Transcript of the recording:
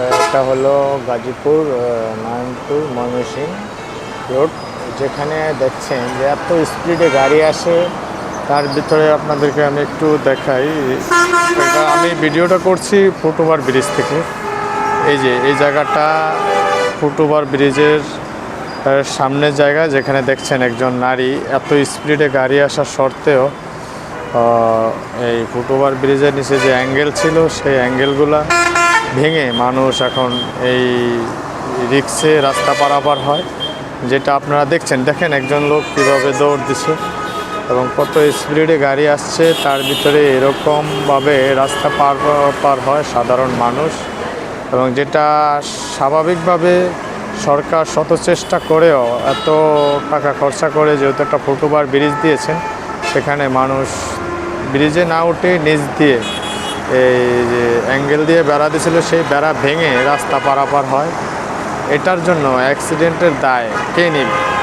এটা হলো গাজীপুর নয়নপুর ময়মনসিং রোড, যেখানে দেখছেন যে এত স্পিডে গাড়ি আসে, তার ভিতরে আপনাদেরকে আমি একটু দেখাই। আমি ভিডিওটা করছি ফুটওভার ব্রিজ থেকে। এই যে, এই জায়গাটা ফুটওভার ব্রিজের সামনের জায়গা, যেখানে দেখছেন একজন নারী এত স্পিডে গাড়ি আসার সত্ত্বেও এই ফুটওভার ব্রিজের নিচে যে অ্যাঙ্গেল ছিল, সেই অ্যাঙ্গেলগুলা ভেঙে মানুষ এখন এই রিক্সে রাস্তা পারাপার হয়, যেটা আপনারা দেখছেন। দেখেন একজন লোক কীভাবে দৌড় দিছে এবং কত স্পিডে গাড়ি আসছে, তার ভিতরে এরকমভাবে রাস্তা পার পার হয় সাধারণ মানুষ এবং যেটা স্বাভাবিকভাবে সরকার শত চেষ্টা করেও এত টাকা খরচা করে যেহেতু একটা ফুটওভার ব্রিজ দিয়েছেন, সেখানে মানুষ ব্রিজে না উঠে নিচ দিয়ে এই যে অ্যাঙ্গেল দিয়ে বেড়া দিয়েছিল সেই বেড়া ভেঙে রাস্তা পারাপার হয়। এটার জন্য অ্যাক্সিডেন্টের দায়। কে নিবে?